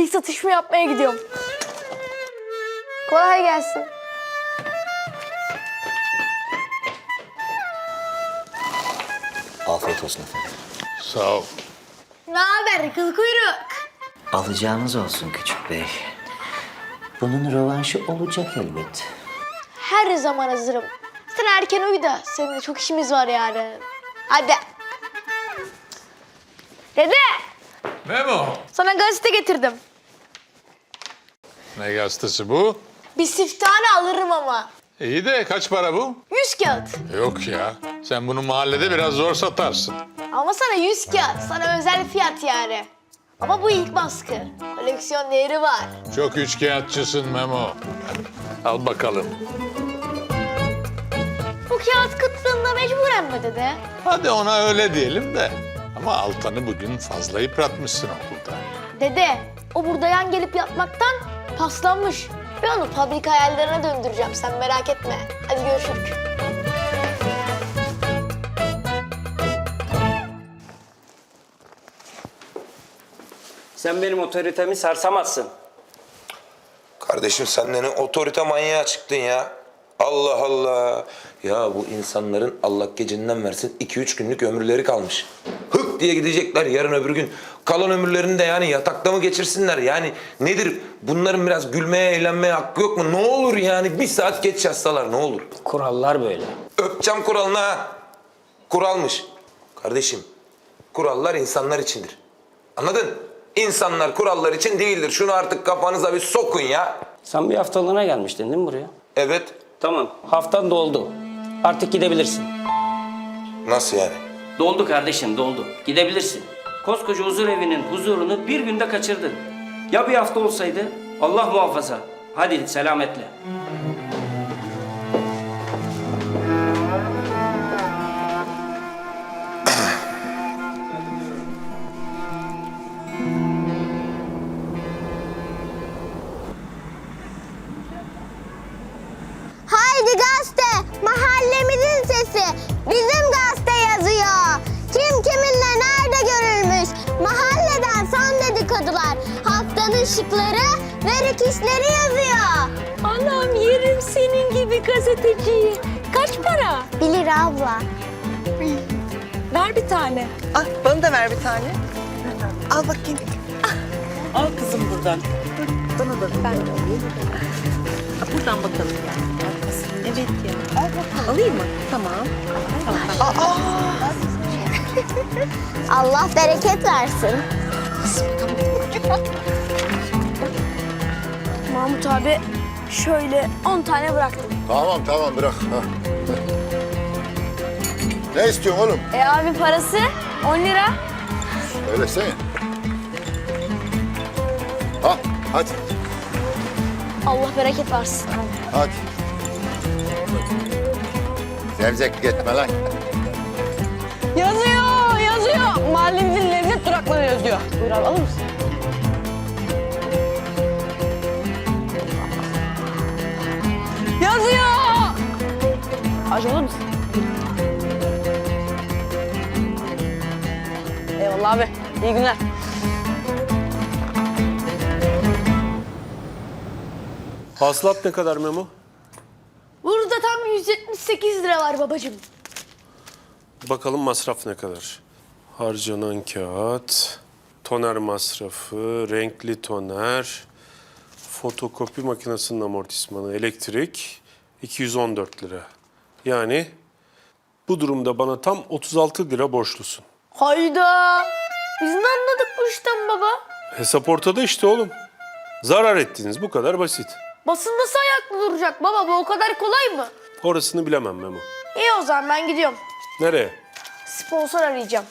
İlk satışımı yapmaya gidiyorum. Kolay gelsin. Afiyet olsun efendim. Sağ ol. Ne haber kıl kuyruk? Alacağınız olsun küçük bey. Bunun rövanşı olacak elbet. Her zaman hazırım. Sen erken uyu da seninle çok işimiz var yani. Hadi. Dede Memo. sana gazete getirdim. Ne gazetesi bu? Bir siftahını alırım ama. İyi de kaç para bu? Yüz kağıt. Yok ya. Sen bunu mahallede biraz zor satarsın. Ama sana yüz kağıt. Sana özel fiyat yani. Ama bu ilk baskı. Koleksiyon değeri var. Çok üçkağıtçısın Memo. Al bakalım. Bu kağıt kıtlığında mecburen mi dede? Hadi ona öyle diyelim de. Ama Altan'ı bugün fazla yıpratmışsın okulda. Dede, o burada yan gelip yatmaktan paslanmış. Ben onu fabrika hayallerine döndüreceğim. Sen merak etme. Hadi görüşürüz. Sen benim otoritemi sarsamazsın. Kardeşim sen de ne otorite manyağı çıktın ya. Allah Allah. Ya bu insanların Allah gecinden versin 2-3 günlük ömürleri kalmış. Diye gidecekler yarın öbür gün. Kalan ömürlerini de yani yatakta mı geçirsinler? Yani nedir? Bunların biraz gülmeye, eğlenmeye hakkı yok mu? Ne olur yani bir saat geç yatsalar ne olur? Kurallar böyle. Öpeceğim kuralına ha. Kuralmış. Kardeşim, kurallar insanlar içindir. Anladın? İnsanlar kurallar için değildir. Şunu artık kafanıza bir sokun ya. Sen bir haftalığına gelmiştin değil mi buraya? Evet. Tamam. Haftan doldu. Artık gidebilirsin. Nasıl yani? Doldu kardeşim doldu. Gidebilirsin. Koskoca huzur evinin huzurunu bir günde kaçırdın. Ya bir hafta olsaydı? Allah muhafaza. Hadi selametle. Haydi gazete, Haftanın şıkları ve rüküşleri yazıyor. Anam yerim senin gibi gazeteciyi. Kaç para? Bilir abla. Ver bir tane. Al bana da ver bir tane. Al bakayım. Al kızım buradan. Bana da alayım. Buradan bakalım ya. Evet ya. Al bakalım. Alayım mı? Tamam. Allah bereket versin. Mahmut abi şöyle 10 tane bıraktım. Tamam tamam bırak. Ha. Ne istiyorsun oğlum? E abi parası 10 lira. Söylesene. Ha hadi Allah bereket versin. hadi. Zevzek gitme lan. Yazıyor, yazıyor. Mahallemizin lezzet durakları yazıyor. Buyur abi alır mısın? Hacı alır mısın? Eyvallah abi. İyi günler. Hasılat ne kadar Memo? Burada tam 178 lira var babacığım. Bakalım masraf ne kadar? Harcanan kağıt, toner masrafı, renkli toner, fotokopi makinesinin amortismanı, elektrik 214 lira. Yani bu durumda bana tam 36 lira borçlusun. Hayda. Biz ne anladık bu işten baba? Hesap ortada işte oğlum. Zarar ettiniz bu kadar basit. Basın nasıl ayakta duracak baba? Bu o kadar kolay mı? Orasını bilemem Memo. İyi o zaman ben gidiyorum. Nereye? Sponsor arayacağım.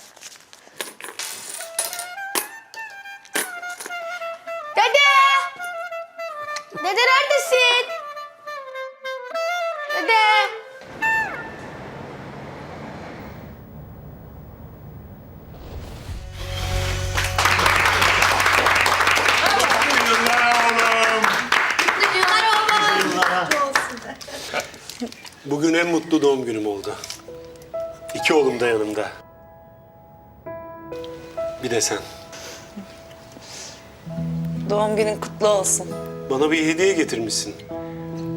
Dede! Dede neredesin? Bugün en mutlu doğum günüm oldu. İki oğlum da yanımda. Bir de sen. Doğum günün kutlu olsun. Bana bir hediye getirmişsin.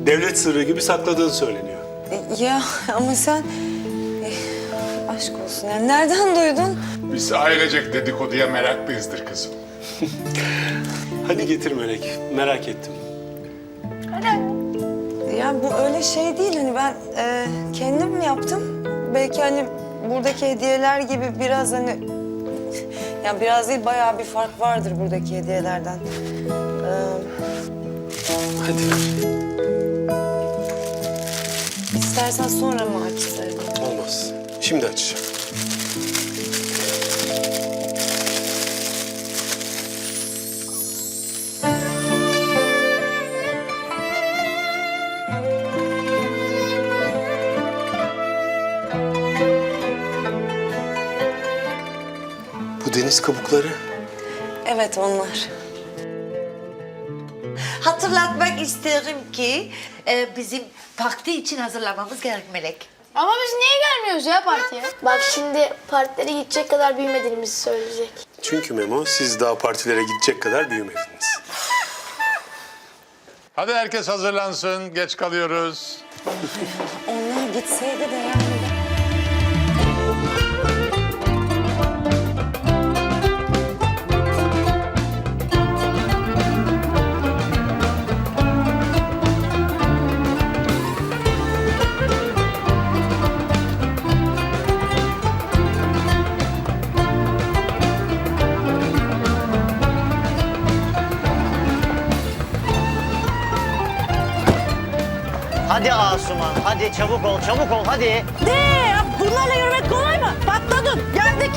Devlet sırrı gibi sakladığın söyleniyor. Ya ama sen... eh, aşk olsun yani nereden duydun? Biz ailecek dedikoduya meraklıyızdır kızım. Hadi getir Melek. Merak ettim. Ya bu öyle şey değil hani ben e, kendim mi yaptım? Belki hani buradaki hediyeler gibi biraz hani... Ya biraz değil bayağı bir fark vardır buradaki hediyelerden. Ee, Hadi istersen sonra mı açsaydım? Olmaz. Şimdi açacağım. Bu deniz kabukları. Evet onlar. Hatırlatmak isterim ki e, bizim parti için hazırlanmamız gerek Melek. Ama biz niye gelmiyoruz ya partiye? Bak şimdi partilere gidecek kadar büyümediğimizi söyleyecek. Çünkü Memo siz daha partilere gidecek kadar büyümediniz. Hadi herkes hazırlansın. Geç kalıyoruz. Onlar gitseydi de yani. Hadi Asuman, hadi çabuk ol, çabuk ol, hadi. De bunlarla yürümek kolay mı? Patladın geldik.